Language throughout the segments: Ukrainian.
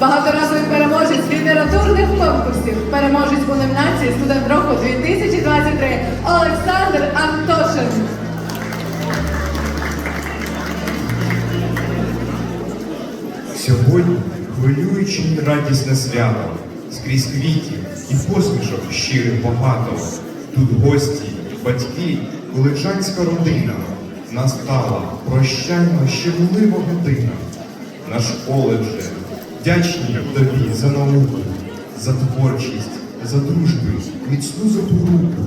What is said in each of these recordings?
багаторазовий переможець літературних конкурсів, переможець у номінації Студент року 2023 Олександр Антошин. Сьогодні хвилююче і радісне свято, скрізь квітів і посмішок щирих багато. Тут гості, батьки, коледжанська родина. Настала прощальна щемлива година. Наш коледже, вдячні тобі за науку, за творчість, за дружбу, міцну запоруку,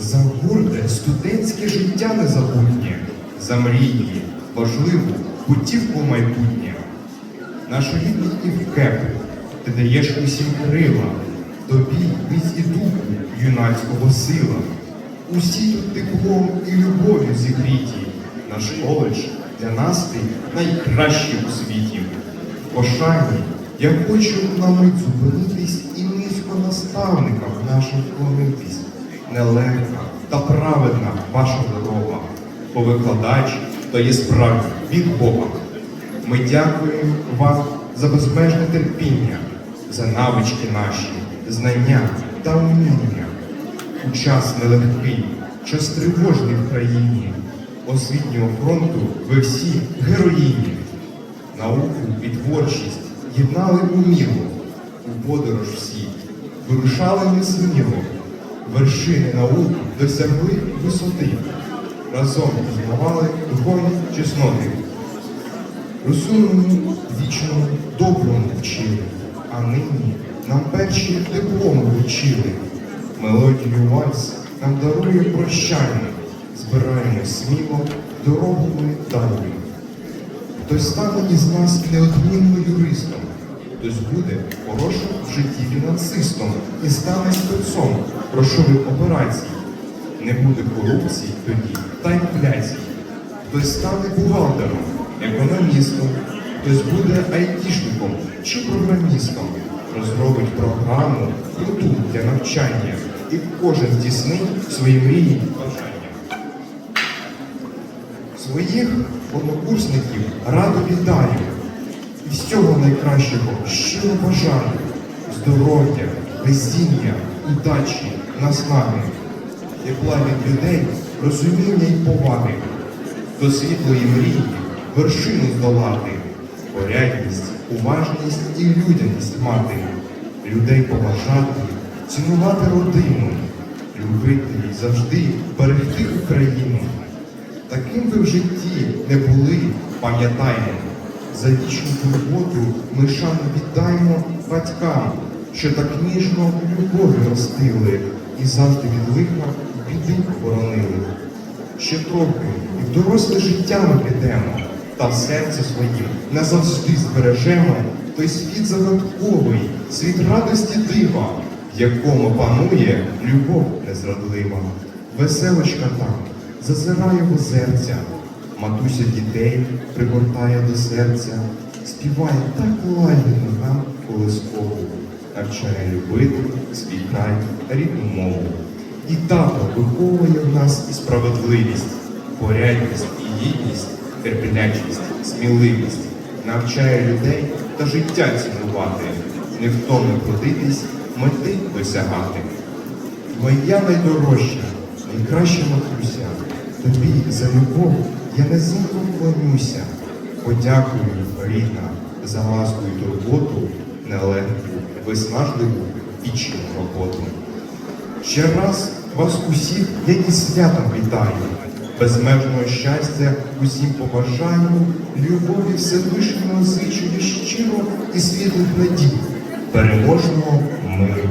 за горде студентське життя незабутнє, за мрії, важливу путівку в майбутнє. Нашу рідну Івкепу, ти даєш усім крила, тобі міць і духу юнацького сила. Усі тут теплом і любов'ю зігріті. Наш коледж для нас ти найкращий у світі. Пошані, я хочу на мить зупинитись і низько наставникам нашим вклонитись. Нелегка та праведна ваша дорога, бо викладач то є справді від Бога. Ми дякуємо вам за безмежне терпіння, за навички наші, знання та уміння. У час нелегкий, час тривожний в країні, освітнього фронту ви всі героїні. Науку і творчість єднали у міру, у подорож всі, вирушали несміло, вершини наук досягли висоти, разом пізнавали духовні чесноти. Розумному, вічному, доброму вчили, а нині нам перші дипломи вручили. Мелодію вальс нам дарує прощання, збираємо сміло, дорогу ми далі. Хтось стане із нас неодмінно юристом, хтось буде хорошим в житті фінансистом і стане спецом грошових операцій. Не буде корупції тоді та інфляції. Хтось стане бухгалтером, економістом, хтось буде айтішником чи програмістом, розробить програму круту для навчання, і кожен здійснить свої мрії бажання. Своїх однокурсників радо вітаю. І всього найкращого щиро бажаю здоров'я, везіння, удачі, наснаги, тепла від людей, розуміння і поваги, до світлої мрії вершину здолати, порядність, уважність і людяність мати, людей поважати, цінувати родину, любити і завжди берегти Україну. Таким ви в житті не були, пам'ятаємо, за вічну турботу ми шану віддаємо батькам, що так ніжно любові ростили і завжди від лиха біди боронили. Ще трохи і в доросле життя ми підемо, та в серці своїм назавжди збережемо той світ загадковий, світ радості дива, в якому панує любов незрадлива. Веселочка там зазирає в озерця, матуся дітей пригортає до серця, співає так лагідно нам колискову, навчає любити свій край та рідну мову. І тато виховує в нас і справедливість, порядність і гідність, терплячість, сміливість, навчає людей та життя цінувати, невтомно трудитись, мети досягати. Моя найдорожча, найкраща матуся, тобі за любов. Я незимко вклонюся. Подякую, рідна, за ласку і турботу, нелегку, виснажливу вічну роботу. Ще раз вас усіх я із святом вітаю, безмежного щастя усім побажаю, любові Всевишнього зичу щиро і світлих надій, переможного миру